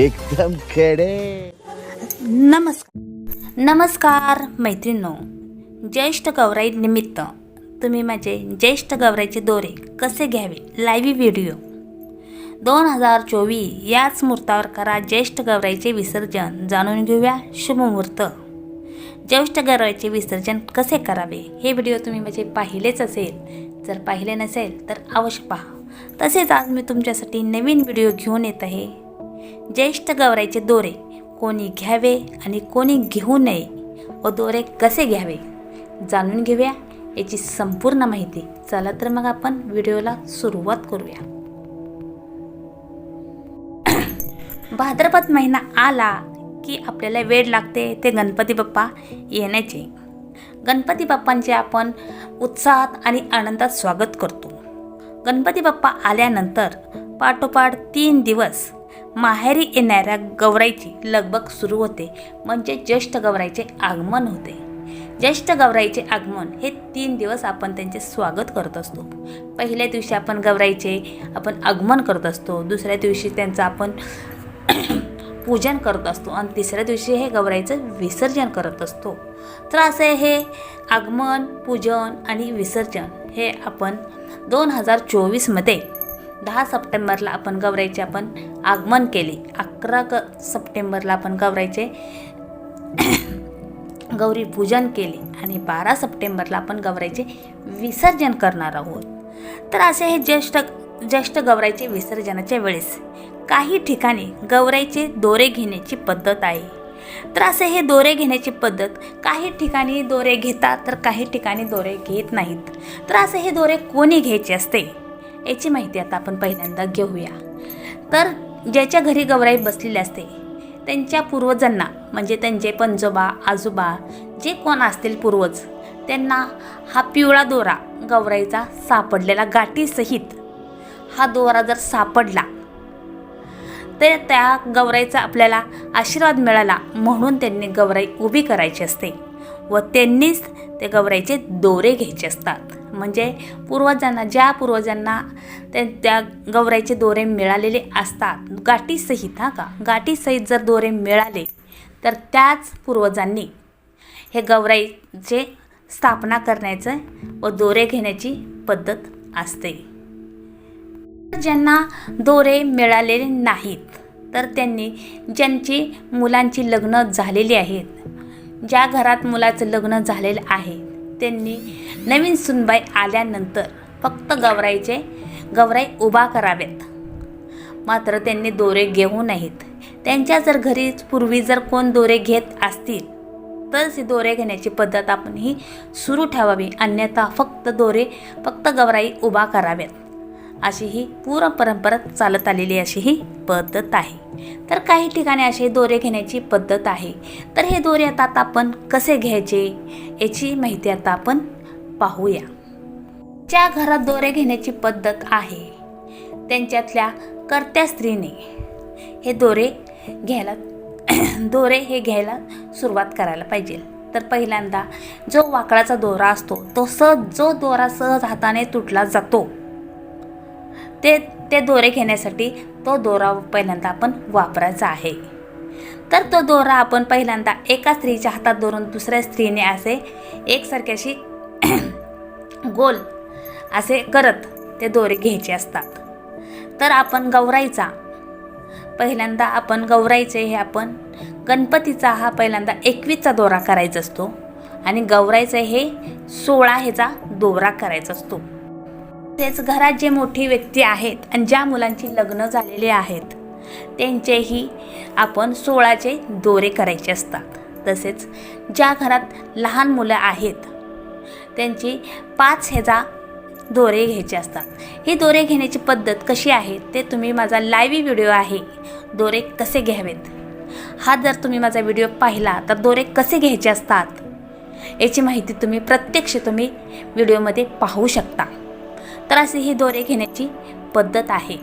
एकदम खेडे. नमस्कार नमस्कार मैत्रिणो ज्येष्ठ गौराई निमित्त तुम्ही माझे ज्येष्ठ गौराईचे दोरे कसे घ्यावे? लाईव्ह व्हिडिओ दोन हजार चोवीस याच मुहूर्तावर करा ज्येष्ठ गौराईचे विसर्जन. जाणून घेऊया शुभमुहूर्त ज्येष्ठ गौराईचे विसर्जन कसे करावे? हे व्हिडिओ तुम्ही माझे पाहिलेच असेल. जर पाहिले नसेल तर अवश्य पहा. तसेच आज मी तुमच्यासाठी नवीन व्हिडिओ घेऊन येत आहे. ज्येष्ठ गौरायचे दोरे. कोणी घ्यावे आणि कोणी घेऊ नये व दोरे कसे घ्यावे जाणून घेऊया याची संपूर्ण माहिती. चला तर मग आपण व्हिडिओला सुरुवात करूया. भाद्रपद महिना आला की आपल्याला वेळ लागते ते गणपती बाप्पा येण्याचे. गणपती बाप्पांचे आपण उत्साहात आणि आनंदात स्वागत करतो. गणपती बाप्पा आल्यानंतर पाठोपाठ तीन दिवस माहेरी येणाऱ्या गौराईची लगबग सुरू होते. म्हणजे ज्येष्ठ गौराईचे आगमन होते. ज्येष्ठ गौराईचे आगमन हे तीन दिवस आपण त्यांचे स्वागत करत असतो. पहिल्या दिवशी आपण गौराईचे आपण आगमन करत असतो. दुसऱ्या दिवशी त्यांचं आपण पूजन करत असतो. आणि तिसऱ्या दिवशी हे गौराईचं विसर्जन करत असतो. तर असे हे आगमन पूजन आणि विसर्जन हे आपण दोन हजार चोवीसमध्ये दहा सप्टेंबरला आपण गौराईचे आपण आगमन केले. अकरा क सप्टेंबरला आपण गौराईचे गौरी पूजन केले आणि बारा सप्टेंबरला आपण गौराईचे विसर्जन करणार आहोत. तर असे हे ज्येष्ठ ज्येष्ठ गौराईचे विसर्जनाच्या वेळेस काही ठिकाणी गौराईचे दोरे घेण्याची पद्धत आहे. तर असे हे दोरे घेण्याची पद्धत काही ठिकाणी दोरे घेतात तर काही ठिकाणी दोरे घेत नाहीत. तर असे हे दोरे कोणी घ्यायचे असते? याची माहिती आता आपण पहिल्यांदा घेऊया. तर ज्याच्या घरी गौराई बसलेली असते त्यांच्या पूर्वजांना म्हणजे त्यांचे पंजोबा आजोबा जे कोण असतील पूर्वज त्यांना हा पिवळा दोरा गौराईचा सापडलेला गाठीसहित हा दोरा जर सापडला तर त्या गौराईचा आपल्याला आशीर्वाद मिळाला म्हणून त्यांनी गौराई उभी करायची असते व त्यांनीच ते गौराईचे दोरे घ्यायचे असतात. म्हणजे पूर्वजांना ज्या पूर्वजांना ते त्या गौराईचे दोरे मिळालेले असतात गाठीसहित हां का? गाठीसहित जर दोरे मिळाले तर त्याच पूर्वजांनी हे गौराईचे स्थापना करण्याचं व दोरे घेण्याची पद्धत असते. ज्यांना दोरे मिळालेले नाहीत तर त्यांनी ज्यांची मुलांची लग्न झालेली आहेत ज्या घरात मुलाचं लग्न झालेलं आहे त्यांनी नवीन सुनबाई आल्यानंतर फक्त गवराईचे गौराई उभा कराव्यात मात्र त्यांनी दोरे घेऊ नाहीत त्यांच्या जर घरी पूर्वी जर कोण दोरे घेत असतील तरच ही दोरे घेण्याची पद्धत आपण ही सुरू ठेवावी. अन्यथा फक्त दोरे फक्त गौराई उभा कराव्यात अशी ही पूर्ण परंपरा चालत आलेली अशी ही पद्धत आहे. तर काही ठिकाणी असे दोरे घेण्याची पद्धत आहे. तर हे दोरे आता आता आपण कसे घ्यायचे याची माहिती आता आपण पाहूया. ज्या घरात दोरे घेण्याची पद्धत आहे त्यांच्यातल्या कर्त्या स्त्रीने हे दोरे घ्यायला दोरे हे घ्यायला सुरुवात करायला पाहिजे. तर पहिल्यांदा जो वाकडाचा दोरा असतो तो सहज जो दोरा सहज हाताने तुटला जातो ते ते दोरे घेण्यासाठी तो दोरा पहिल्यांदा आपण वापरायचा आहे. तर तो दोरा आपण पहिल्यांदा एका स्त्रीच्या हातात धरून दुसऱ्या स्त्रीने असे एकसारख्याशी गोल असे करत ते दोरे घ्यायचे असतात. तर आपण गौराईचा पहिल्यांदा आपण गौराईचे हे आपण गणपतीचा हा पहिल्यांदा एकवीसचा दोरा करायचा असतो आणि गौरायचं हे सोळा ह्याचा दोरा करायचा असतो. तसेच घरात जे मोठी व्यक्ती आहेत आणि ज्या मुलांची लग्न झालेली आहेत त्यांचेही आपण सोळाचे दोरे करायचे असतात. तसेच ज्या घरात लहान मुलं आहेत त्यांची पाच ह्याचा दोरे घ्यायचे असतात. ही दोरे घेण्याची पद्धत कशी आहे ते तुम्ही माझा लाईव्ह व्हिडिओ आहे दोरे कसे घ्यावेत? हा जर तुम्ही माझा व्हिडिओ पाहिला तर दोरे कसे घ्यायचे असतात? याची माहिती तुम्ही प्रत्यक्ष तुम्ही व्हिडिओमध्ये पाहू शकता. तर अशी ही दोरे घेण्याची पद्धत आहे.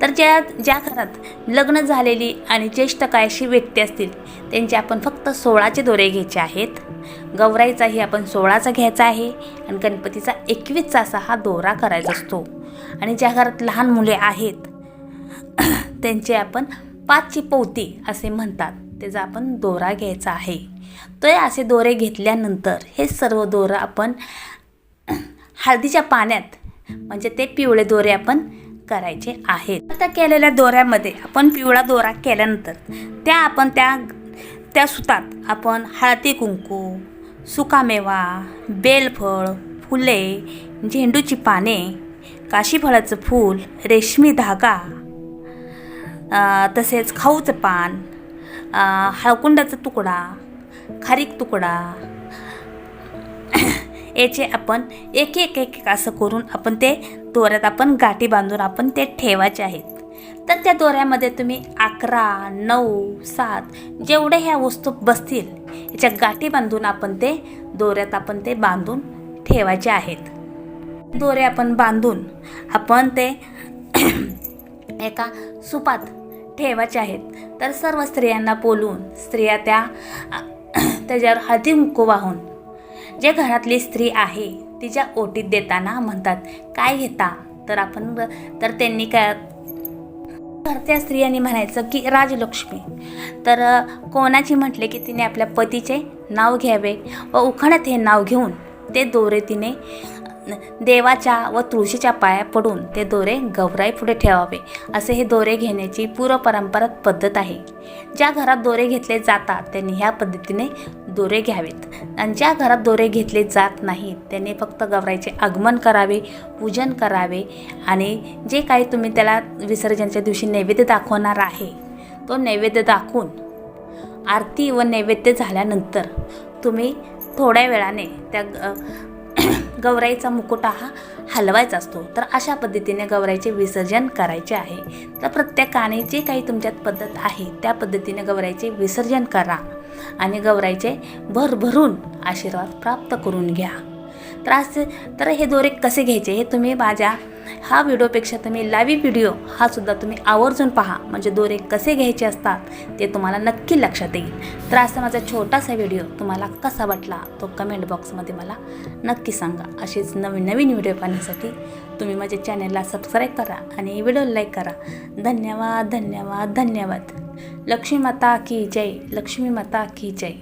तर ज्या ज्या घरात लग्न झालेली आणि ज्येष्ठ काय अशी व्यक्ती असतील त्यांचे आपण फक्त सोळाचे दोरे घ्यायचे आहेत. गौराईचाही आपण सोळाचा घ्यायचा आहे आणि गणपतीचा एकवीसचा असा हा दोरा करायचा असतो. आणि ज्या घरात लहान मुले आहेत त्यांचे आपण पाचची पोवती असे म्हणतात. त्याचा आपण दोरा घ्यायचा आहे. तर असे दोरे घेतल्यानंतर हे सर्व दोरं आपण हळदीच्या पाण्यात म्हणजे ते पिवळे दोरे आपण करायचे आहेत. आता केलेल्या दोऱ्यामध्ये आपण पिवळा दोरा केल्यानंतर त्या आपण त्या त्या सुतात आपण हळदी कुंकू सुकामेवा बेलफळ फुले झेंडूची पाने काशीफळाचं फूल रेशमी धागा तसेच खाऊचं पान हळकुंडाचा तुकडा खारीक तुकडा याचे आपण एक एक एक एक असं करून आपण ते दोऱ्यात आपण गाठी बांधून आपण ते ठेवायचे आहेत. तर त्या दोऱ्यामध्ये तुम्ही अकरा नऊ सात जेवढे ह्या वस्तू बसतील याच्या गाठी बांधून आपण ते दोऱ्यात आपण ते बांधून ठेवायचे आहेत. दोरे आपण बांधून आपण ते एका सुपात ठेवायचे आहेत. तर सर्व स्त्रियांना बोलून स्त्रिया त्या त्याच्यावर हळदी कुंकू वाहून जे घरातली स्त्री आहे तिच्या ओटीत देताना म्हणतात काय घेता? तर आपण तर त्यांनी काय घरच्या स्त्रियांनी म्हणायचं की राजलक्ष्मी. तर कोणाची म्हटले की तिने आपल्या पतीचे नाव घ्यावे व उखाण्यात हे नाव घेऊन ते दोरे तिने देवाच्या व तुळशीच्या पाया पडून ते दोरे गवराई पुढे ठेवावे. असे हे दोरे घेण्याची पूर्वपरंपरात पद्धत आहे. ज्या घरात दोरे घेतले जातात त्यांनी ह्या पद्धतीने दोरे घ्यावेत. आणि ज्या घरात दोरे घेतले जात नाहीत त्यांनी फक्त गवराईचे आगमन करावे पूजन करावे आणि जे काही तुम्ही त्याला विसर्जनच्या दिवशी नैवेद्य दाखवणार आहे तो नैवेद्य दाखवून आरती व नैवेद्य झाल्यानंतर तुम्ही थोड्या वेळाने त्या गौराईचा मुकुटा हा हलवायचा असतो. तर अशा पद्धतीने गौराईचे विसर्जन करायचे आहे. तर प्रत्येकाने जे काही तुमच्यात पद्धत आहे त्या पद्धतीने गौराईचे विसर्जन करा आणि गौराईचे भरभरून आशीर्वाद प्राप्त करून घ्या. तर असे तर हे दोरे कसे घ्यायचे हे तुम्ही माझ्या हा व्हिडिओपेक्षा तुम्ही लाईव्ह व्हिडिओ हा सुद्धा तुम्ही आवर्जून पहा. म्हणजे दोरे कसे घ्यायचे असतात ते तुम्हाला नक्की लक्षात येईल. तर असा माझा छोटासा व्हिडिओ तुम्हाला कसा वाटला तो कमेंट बॉक्समध्ये मला नक्की सांगा. असेच नवीन नवीन व्हिडिओ पाहण्यासाठी तुम्ही माझ्या चॅनलला सबस्क्राईब करा आणि व्हिडिओ लाईक करा. धन्यवाद धन्यवाद धन्यवाद. लक्ष्मी माता की जय लक्ष्मी माता की जय.